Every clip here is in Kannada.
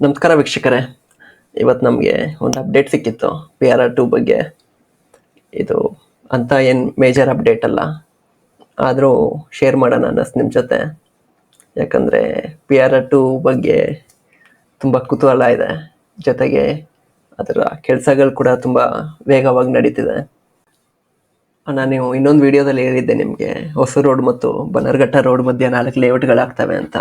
ನಮಸ್ಕಾರ ವೀಕ್ಷಕರೇ. ಇವತ್ತು ನಮಗೆ ಒಂದು ಅಪ್ಡೇಟ್ ಸಿಕ್ಕಿತ್ತು. ಪಿ ಆರ್ ಆರ್ ಟು ಬಗ್ಗೆ. ಇದು ಅಂತ ಏನು ಮೇಜರ್ ಅಪ್ಡೇಟ್ ಅಲ್ಲ. ಆದರೂ ಶೇರ್ ಮಾಡೋಣ ಅನ್ನಿಸ್ತು ನಿಮ್ಮ ಜೊತೆ. ಯಾಕಂದರೆ ಪಿ ಆರ್ ಆರ್ ಟು ಬಗ್ಗೆ ತುಂಬ ಕುತೂಹಲ ಇದೆ. ಜೊತೆಗೆ ಅದರ ಕೆಲಸಗಳು ಕೂಡ ತುಂಬ ವೇಗವಾಗಿ ನಡೀತಿದೆ. ನಾನು ಇನ್ನೊಂದು ವಿಡಿಯೋದಲ್ಲಿ ಹೇಳಿದ್ದೆ ನಿಮಗೆ. ಹೊಸ ರೋಡ್ ಮತ್ತು ಬನರ್ಘಟ್ಟ ರೋಡ್ ಮಧ್ಯೆ ನಾಲ್ಕು ಲೇಔಟ್ಗಳಾಗ್ತವೆ ಅಂತ.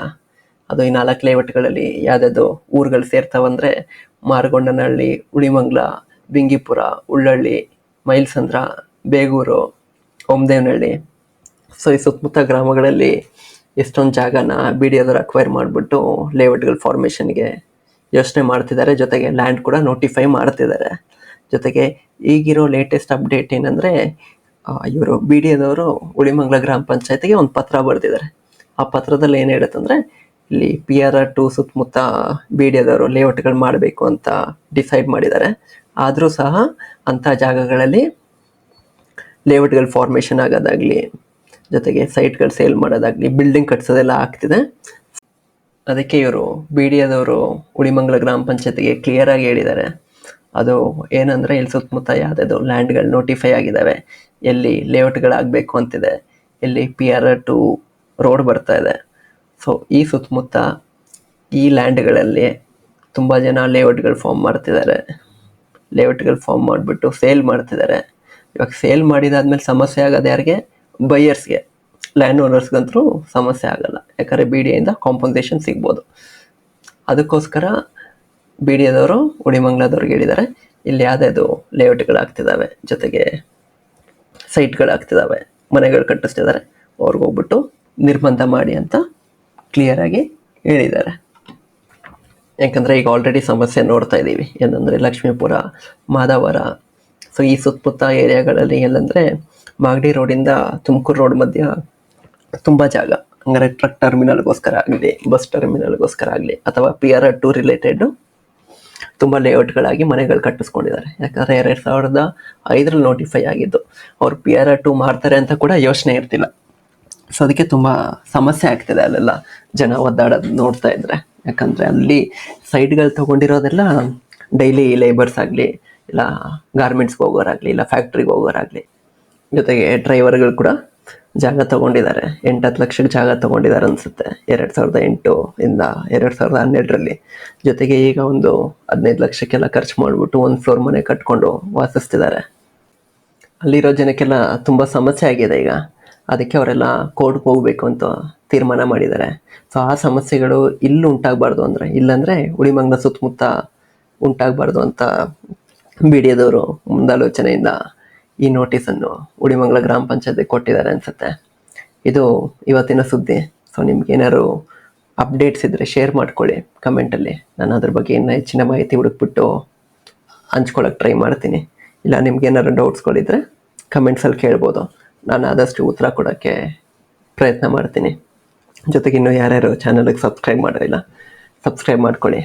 ಅದು ಈ ನಾಲ್ಕು ಲೇಔಟ್ಗಳಲ್ಲಿ ಯಾವ್ದಾದ್ರು ಊರುಗಳು ಸೇರ್ತಾವಂದ್ರೆ ಮಾರಗೊಂಡನಹಳ್ಳಿ, ಉಳಿಮಂಗ್ಲ, ಬಿಂಗಿಪುರ, ಉಳ್ಳಳ್ಳಿ, ಮೈಲ್ಸಂದ್ರ, ಬೇಗೂರು, ಓಮದೇವನಹಳ್ಳಿ. ಸೊ ಈ ಸುತ್ತಮುತ್ತ ಗ್ರಾಮಗಳಲ್ಲಿ ಎಷ್ಟೊಂದು ಜಾಗನ ಬಿ ಡಿ ಎದವ್ರು ಅಕ್ವೈರ್ ಮಾಡಿಬಿಟ್ಟು ಲೇಔಟ್ಗಳ ಫಾರ್ಮೇಷನ್ಗೆ ಯೋಚನೆ ಮಾಡ್ತಿದ್ದಾರೆ. ಜೊತೆಗೆ ಲ್ಯಾಂಡ್ ಕೂಡ ನೋಟಿಫೈ ಮಾಡ್ತಿದ್ದಾರೆ. ಜೊತೆಗೆ ಈಗಿರೋ ಲೇಟೆಸ್ಟ್ ಅಪ್ಡೇಟ್ ಏನಂದರೆ ಇವರು ಬಿ ಡಿ ಎದವರು ಉಳಿಮಂಗ್ಲ ಗ್ರಾಮ ಪಂಚಾಯತಿಗೆ ಒಂದು ಪತ್ರ ಬರೆದಿದ್ದಾರೆ. ಆ ಪತ್ರದಲ್ಲಿ ಏನು ಹೇಳುತ್ತಂದ್ರೆ ಇಲ್ಲಿ ಪಿ ಆರ್ ಆರ್ ಟು ಸುತ್ತಮುತ್ತ ಎದವರು ಲೇಔಟ್ಗಳು ಮಾಡಬೇಕು ಅಂತ ಡಿಸೈಡ್ ಮಾಡಿದ್ದಾರೆ. ಆದರೂ ಸಹ ಅಂಥ ಜಾಗಗಳಲ್ಲಿ ಲೇಔಟ್ಗಳು ಫಾರ್ಮೇಷನ್ ಆಗೋದಾಗಲಿ, ಜೊತೆಗೆ ಸೈಟ್ಗಳು ಸೇಲ್ ಮಾಡೋದಾಗಲಿ ಬಿಲ್ಡಿಂಗ್ ಕಟ್ಸೋದೆಲ್ಲ ಆಗ್ತಿದೆ. ಅದಕ್ಕೆ ಇವರು ಬಿ ಡಿ ಎದವರು ಉಳಿಮಂಗಲ ಗ್ರಾಮ ಪಂಚಾಯತಿಗೆ ಕ್ಲಿಯರ್ ಆಗಿ ಹೇಳಿದ್ದಾರೆ. ಅದು ಏನಂದರೆ ಇಲ್ಲಿ ಸುತ್ತಮುತ್ತ ಯಾವುದಾದ್ರು ಲ್ಯಾಂಡ್ಗಳು ನೋಟಿಫೈ ಆಗಿದ್ದಾವೆ. ಎಲ್ಲಿ ಲೇಔಟ್ಗಳಾಗಬೇಕು ಅಂತಿದೆ. ಎಲ್ಲಿ P R R two road ಬರ್ತಾ ಇದೆ. ಸೊ ಈ ಸುತ್ತಮುತ್ತ ಈ ಲ್ಯಾಂಡ್ಗಳಲ್ಲಿ ತುಂಬ ಜನ ಲೇಔಟ್ಗಳು ಫಾರ್ಮ್ ಮಾಡ್ತಿದ್ದಾರೆ. ಲೇಔಟ್ಗಳು ಫಾರ್ಮ್ ಮಾಡಿಬಿಟ್ಟು ಸೇಲ್ ಮಾಡ್ತಿದ್ದಾರೆ. ಇವಾಗ ಸೇಲ್ ಮಾಡಿದಾದ್ಮೇಲೆ ಸಮಸ್ಯೆ ಆಗೋದು ಯಾರಿಗೆ? ಬೈಯರ್ಸ್ಗೆ. ಲ್ಯಾಂಡ್ ಓನರ್ಸ್ಗಂತರೂ ಸಮಸ್ಯೆ ಆಗಲ್ಲ. ಯಾಕಂದರೆ ಬಿ ಡಿ ಎಯಿಂದ ಕಾಂಪನ್ಸೇಷನ್ ಸಿಗ್ಬೋದು. ಅದಕ್ಕೋಸ್ಕರ ಬಿ ಡಿ ಎದವರು ಉಡಿಮಂಗ್ಲದವ್ರಿಗೆ ಹೇಳಿದ್ದಾರೆ, ಇಲ್ಲಿ ಯಾವುದ್ಯಾವುದು ಲೇಔಟ್ಗಳಾಗ್ತಿದ್ದಾವೆ, ಜೊತೆಗೆ ಸೈಟ್ಗಳಾಗ್ತಿದ್ದಾವೆ, ಮನೆಗಳು ಕಟ್ಟಿಸ್ತಿದ್ದಾರೆ, ಅವ್ರಿಗೆ ಹೋಗ್ಬಿಟ್ಟು ನಿರ್ಬಂಧ ಮಾಡಿ ಅಂತ ಕ್ಲಿಯರಾಗಿ ಹೇಳಿದ್ದಾರೆ. ಯಾಕಂದರೆ ಈಗ ಆಲ್ರೆಡಿ ಸಮಸ್ಯೆ ನೋಡ್ತಾ ಇದ್ದೀವಿ. ಏನಂದರೆ ಲಕ್ಷ್ಮೀಪುರ, ಮಾದಾವರ ಸೊ ಈ ಸುತ್ತಮುತ್ತ ಏರಿಯಾಗಳಲ್ಲಿ ಎಲ್ಲಂದರೆ ಮಾಗಡಿ ರೋಡಿಂದ ತುಮಕೂರು ರೋಡ್ ಮಧ್ಯ ತುಂಬ ಜಾಗ. ಹಂಗಾರೆ ಟ್ರಕ್ ಟರ್ಮಿನಲ್ಗೋಸ್ಕರ ಆಗಲಿ ಬಸ್ ಟರ್ಮಿನಲ್ಗೋಸ್ಕರ ಆಗಲಿ, ಅಥವಾ ಪಿ ಆರ್ ಟು ರಿಲೇಟೆಡು ತುಂಬ ಲೇಔಟ್ಗಳಾಗಿ ಮನೆಗಳು ಕಟ್ಟಿಸ್ಕೊಂಡಿದ್ದಾರೆ. ಯಾಕಂದರೆ ಎರಡು ಸಾವಿರದ ಐದರಲ್ಲಿ ನೋಟಿಫೈ ಆಗಿದ್ದು, ಅವ್ರು ಪಿ ಆರ್ ಆರ್ ಟು ಮಾಡ್ತಾರೆ ಅಂತ ಕೂಡ ಯೋಚನೆ ಇರ್ತಿಲ್ಲ. ಸೊ ಅದಕ್ಕೆ ತುಂಬ ಸಮಸ್ಯೆ ಆಗ್ತಿದೆ ಅಲ್ಲೆಲ್ಲ ಜನ ಒದ್ದಾಡೋದು ನೋಡ್ತಾ ಇದ್ರೆ. ಯಾಕಂದರೆ ಅಲ್ಲಿ ಸೈಡ್ಗಳು ತಗೊಂಡಿರೋದೆಲ್ಲ ಡೈಲಿ ಲೇಬರ್ಸ್ ಆಗಲಿ, ಇಲ್ಲ ಗಾರ್ಮೆಂಟ್ಸ್ಗೆ ಹೋಗೋರಾಗಲಿ, ಇಲ್ಲ ಫ್ಯಾಕ್ಟ್ರಿಗೆ ಹೋಗೋರಾಗಲಿ. ಜೊತೆಗೆ ಡ್ರೈವರ್ಗಳು ಕೂಡ ಜಾಗ ತಗೊಂಡಿದ್ದಾರೆ. ಎಂಟತ್ತು ಲಕ್ಷಕ್ಕೆ ಜಾಗ ತಗೊಂಡಿದ್ದಾರೆ ಅನಿಸುತ್ತೆ. ಎರಡು ಸಾವಿರದ ಎಂಟು ಇಂದ ಎರಡು ಸಾವಿರದ ಹನ್ನೆರಡರಲ್ಲಿ. ಜೊತೆಗೆ ಈಗ ಒಂದು ಹದಿನೈದು ಲಕ್ಷಕ್ಕೆಲ್ಲ ಖರ್ಚು ಮಾಡಿಬಿಟ್ಟು ಒಂದು ಫ್ಲೋರ್ ಮನೆ ಕಟ್ಕೊಂಡು ವಾಸಿಸ್ತಿದ್ದಾರೆ. ಅಲ್ಲಿರೋ ಜನಕ್ಕೆಲ್ಲ ತುಂಬ ಸಮಸ್ಯೆ ಆಗಿದೆ ಈಗ. ಅದಕ್ಕೆ ಅವರೆಲ್ಲ ಕೋರ್ಟ್ಗೆ ಹೋಗಬೇಕು ಅಂತ ತೀರ್ಮಾನ ಮಾಡಿದ್ದಾರೆ. ಸೊ ಆ ಸಮಸ್ಯೆಗಳು ಇಲ್ಲಿ ಉಂಟಾಗಬಾರ್ದು ಅಂದರೆ, ಇಲ್ಲಾಂದರೆ ಉಳಿಮಂಗ್ಲ ಸುತ್ತಮುತ್ತ ಉಂಟಾಗಬಾರ್ದು ಅಂತ ಬಿ ಡಿ ಎದವರು ಮುಂದಾಲೋಚನೆಯಿಂದ ಈ ನೋಟಿಸನ್ನು ಉಳಿಮಂಗ್ಲ ಗ್ರಾಮ ಪಂಚಾಯತಿಗೆ ಕೊಟ್ಟಿದ್ದಾರೆ ಅನಿಸುತ್ತೆ. ಇದು ಇವತ್ತಿನ ಸುದ್ದಿ. ಸೊ ನಿಮ್ಗೇನಾದ್ರು ಅಪ್ಡೇಟ್ಸ್ ಇದ್ದರೆ ಶೇರ್ ಮಾಡ್ಕೊಳ್ಳಿ ಕಮೆಂಟಲ್ಲಿ ನಾನು ಅದ್ರ ಬಗ್ಗೆ ಇನ್ನೂ ಹೆಚ್ಚಿನ ಮಾಹಿತಿ ಹುಡುಕ್ಬಿಟ್ಟು ಹಂಚ್ಕೊಳಕ್ಕೆ ಟ್ರೈ ಮಾಡ್ತೀನಿ. ಇಲ್ಲ, ನಿಮ್ಗೆ ಏನಾದ್ರು ಡೌಟ್ಸ್ಗಳಿದ್ರೆ ಕಮೆಂಟ್ಸಲ್ಲಿ ಕೇಳ್ಬೋದು. ನಾನು ಆದಷ್ಟು ಉತ್ತರ ಕೊಡೋಕ್ಕೆ ಪ್ರಯತ್ನ ಮಾಡ್ತೀನಿ. ಜೊತೆಗೆ ಇನ್ನೂ ಯಾರ್ಯಾರು ಚಾನಲ್ಗೆ ಸಬ್ಸ್ಕ್ರೈಬ್ ಮಾಡಿಲ್ಲ ಸಬ್ಸ್ಕ್ರೈಬ್ ಮಾಡ್ಕೊಳ್ಳಿ.